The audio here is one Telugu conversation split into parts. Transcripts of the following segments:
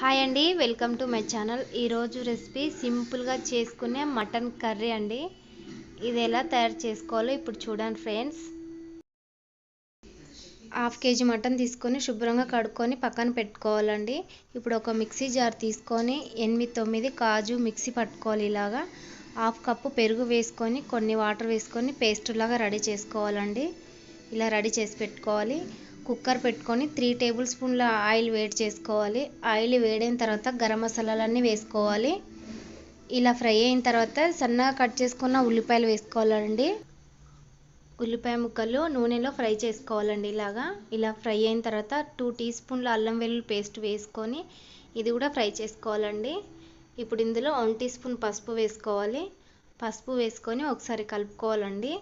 హాయ్ అండి వెల్కమ్ టు మై ఛానల్ ఈరోజు రెసిపీ సింపుల్గా చేసుకునే మటన్ కర్రీ అండి. ఇది ఎలా తయారు చేసుకోవాలో ఇప్పుడు చూడండి ఫ్రెండ్స్ హాఫ్ కేజీ మటన్ తీసుకొని శుభ్రంగా కడుక్కొని పక్కన పెట్టుకోవాలండి. ఇప్పుడు ఒక మిక్సీ జార్ తీసుకొని ఎనిమిది తొమ్మిది కాజు మిక్సీ పట్టుకోవాలి ఇలాగా. హాఫ్ కప్పు పెరుగు వేసుకొని కొన్ని వాటర్ వేసుకొని పేస్ట్ లాగా రెడీ చేసుకోవాలండి. ఇలా రెడీ చేసి పెట్టుకోవాలి. కుక్కర్ పెట్టుకొని త్రీ టేబుల్ స్పూన్ల ఆయిల్ వేడి చేసుకోవాలి. ఆయిల్ వేడైన తర్వాత గరం మసాలాలన్నీ వేసుకోవాలి. ఇలా ఫ్రై అయిన తర్వాత సన్నగా కట్ చేసుకున్న ఉల్లిపాయలు వేసుకోవాలండి. ఉల్లిపాయ ముక్కలు నూనెలో ఫ్రై చేసుకోవాలండి ఇలాగా. ఇలా ఫ్రై అయిన తర్వాత టూ టీ స్పూన్ల అల్లం వెల్లుల్లి పేస్ట్ వేసుకొని ఇది కూడా ఫ్రై చేసుకోవాలండి. ఇప్పుడు ఇందులో వన్ టీ స్పూన్ పసుపు వేసుకోవాలి. పసుపు వేసుకొని ఒకసారి కలుపుకోవాలండి.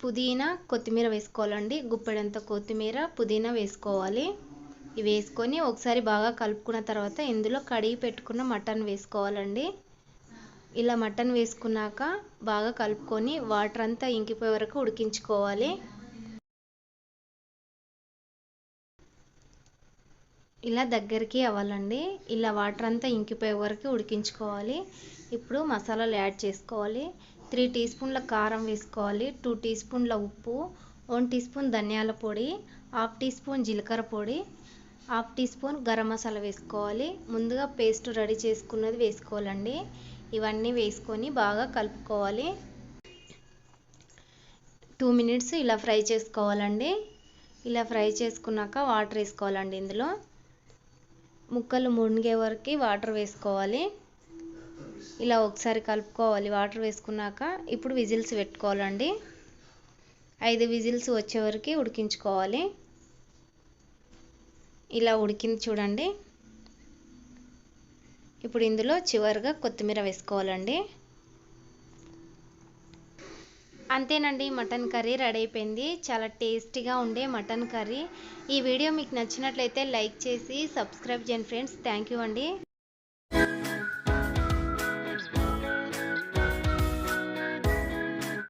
పుదీనా కొత్తిమీర వేసుకోవాలండి. గుప్పెడంత కొత్తిమీర పుదీనా వేసుకోవాలి. ఇవి వేసుకొని ఒకసారి బాగా కలుపుకున్న తర్వాత ఇందులో కడిగి పెట్టుకున్న మటన్ వేసుకోవాలండి. ఇలా మటన్ వేసుకున్నాక బాగా కలుపుకొని వాటర్ అంతా ఇంకిపోయే వరకు ఉడికించుకోవాలి. ఇలా దగ్గరికి అవ్వాలండి. ఇలా వాటర్ అంతా ఇంకిపోయే వరకు ఉడికించుకోవాలి. ఇప్పుడు మసాలాలు యాడ్ చేసుకోవాలి. త్రీ టీ స్పూన్ల కారం వేసుకోవాలి టూ టీ స్పూన్ల ఉప్పు వన్ టీ స్పూన్ ధనియాల పొడి హాఫ్ టీ స్పూన్ జీలకర్ర పొడి half teaspoon garam masala వేసుకోవాలి. ముందుగా పేస్ట్ రెడీ చేసుకున్నది వేసుకోవాలండి. ఇవన్నీ వేసుకొని బాగా కలుపుకోవాలి. టూ మినిట్స్ ఇలా ఫ్రై చేసుకోవాలండి. ఇలా ఫ్రై చేసుకున్నాక వాటర్ వేసుకోవాలండి ఇందులో. ముక్కలు మునిగే వరకు వాటర్ వేసుకోవాలి. ఇలా ఒకసారి కలుపుకోవాలి. వాటర్ వేసుకున్నాక ఇప్పుడు విజిల్స్ పెట్టుకోవాలండి. ఐదు విజిల్స్ వచ్చే వరకు ఉడికించుకోవాలి. ఇలా ఉడికింది చూడండి. ఇప్పుడు ఇందులో చివరిగా కొత్తిమీర వేసుకోవాలండి. అంతేనండి మటన్ కర్రీ రెడీ అయిపోయింది. చాలా టేస్టీగా ఉండే మటన్ కర్రీ. ఈ వీడియో మీకు నచ్చినట్లయితే లైక్ చేసి సబ్స్క్రైబ్ చేయండి ఫ్రెండ్స్. థ్యాంక్ యూ అండి.